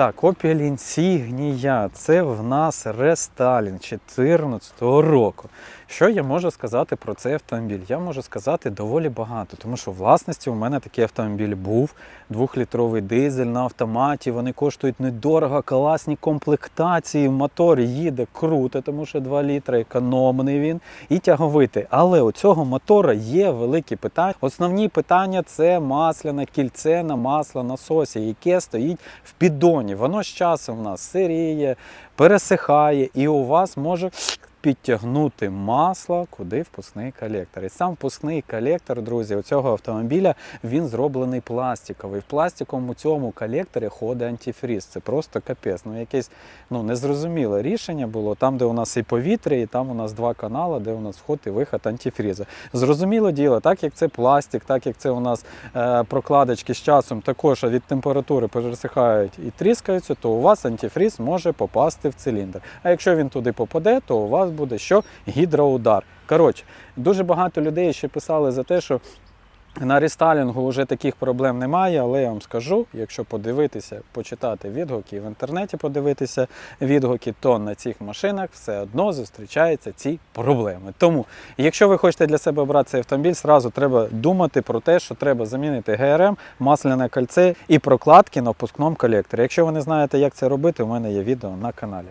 Так, Opel Insignia, це в нас рестайлінг 2014 року. Що я можу сказати про цей автомобіль? Я можу сказати доволі багато, тому що в власності у мене такий автомобіль був. Двохлітровий дизель на автоматі. Вони коштують недорого, класні комплектації. Мотор їде круто, тому що 2 літри економний він і тяговитий. Але у цього мотора є великі питання. Основні питання це масляне кільце на масло насосі, яке стоїть в піддоні. Воно з часом в нас сиріє, пересихає, і у вас може підтягнути масло куди впускний колектор. І сам впускний колектор, друзі, у цього автомобіля він зроблений пластиковий. В пластиковому цьому колекторі ходить антифріз. Це просто капець. Ну якесь ну незрозуміле рішення було там, де у нас і повітря, і там у нас два канали, де у нас вход і виход антифріза. Зрозуміло діло, так як це пластик, так як це у нас е, прокладочки з часом також від температури пересихають і тріскаються, то у вас антифріз може попасти в циліндр. А якщо він туди попаде, то у вас буде що гідроудар. Коротше, дуже багато людей ще писали за те, що на рестайлінгу вже таких проблем немає, але я вам скажу, якщо подивитися, почитати відгуки і в інтернеті подивитися відгуки, то на цих машинах все одно зустрічаються ці проблеми. Тому, якщо ви хочете для себе обрати цей автомобіль, сразу треба думати про те, що треба замінити ГРМ, масляне кольце і прокладки на впускному колекторі. Якщо ви не знаєте, як це робити, у мене є відео на каналі.